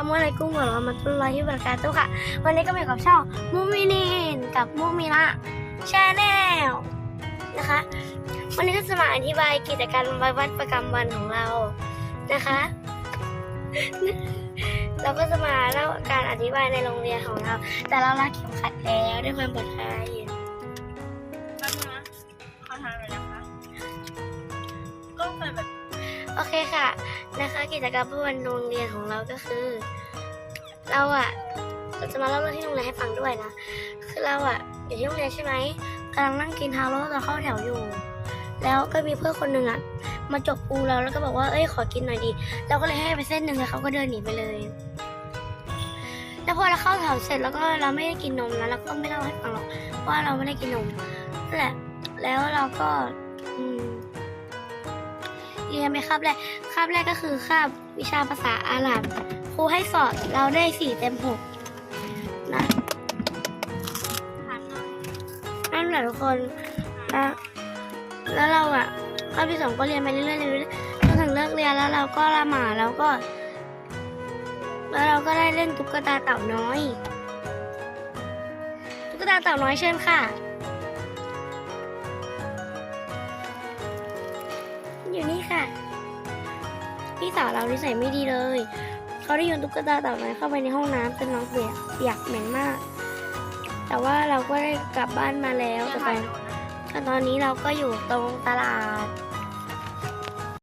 ามอะลัยกุมวะเราะมะตุลลอฮิวะบรากาตุฮ์ค่ะ วันนี้ก็มากับช่องมูมินินกับมูมิละชาแนลนะคะ วันนี้ก็จะมาอธิบายกิจกรรมวัดประจำวันของเรานะคะ เราก็จะมาเล่าการอธิบายในโรงเรียนของเรา แต่เราลักเข็มขัดแล้วด้วยความปลอดภัยแป๊บนึงนะขอทานหน่อยนะคะ อเคค่ะนะคะ กิจกรรมประวันโรงเรียนของเราก็คือ เราอะเราจะมาเล่าเรื่องที่โรงเรียนให้ฟังด้วยนะคือเราอะอยู่ที่โรงเรียนใช่ไหมกำลังนั่งกินทาโร่เราเข้าแถวอยู่ แล้วก็มีเพื่อนคนหนึ่งอะมาจกปูเราแล้วก็บอกว่าเอ้ยขอกินหน่อยดิเราก็เลยให้ไปเส้นหนึ่งแล้วเขาก็เดินหนีไปเลยแล้วพอเราเข้าแถวเสร็จแล้วก็เราไม่ได้กินนมนะเราก็ไม่เล่าให้ฟังหรอกว่าเราไม่ได้กินนมนั่นแหละ แล้วเราก็อืม เรียนไปคาบแรกคาบแรกก็คือคาบวิชาภาษาอาหรับครูให้สอบเราได้สี่เต็มหกนะนั่นแหละทุกคนแล้วแล้วเราอะคาบที่สองก็เรียนไปเรื่อยๆเรื่อยๆจนถึงเลิกเรียนแล้วเราก็ละหมาดแล้วก็ แล้วเราก็ได้เล่นตุ๊กตาเต่าน้อย ตุ๊กตาเต่าน้อยเชิญค่ะ นี่ค่ะ พี่สาวเรานิสัยไม่ดีเลย เขาได้โยนตุ๊กตาเต่าน้อยเข้าไปในห้องน้ำจนน้องเปียกเปียกเหม็นมาก แต่ว่าเราก็ได้กลับบ้านมาแล้วแต่ตอนนี้เราก็อยู่ตรงตลาด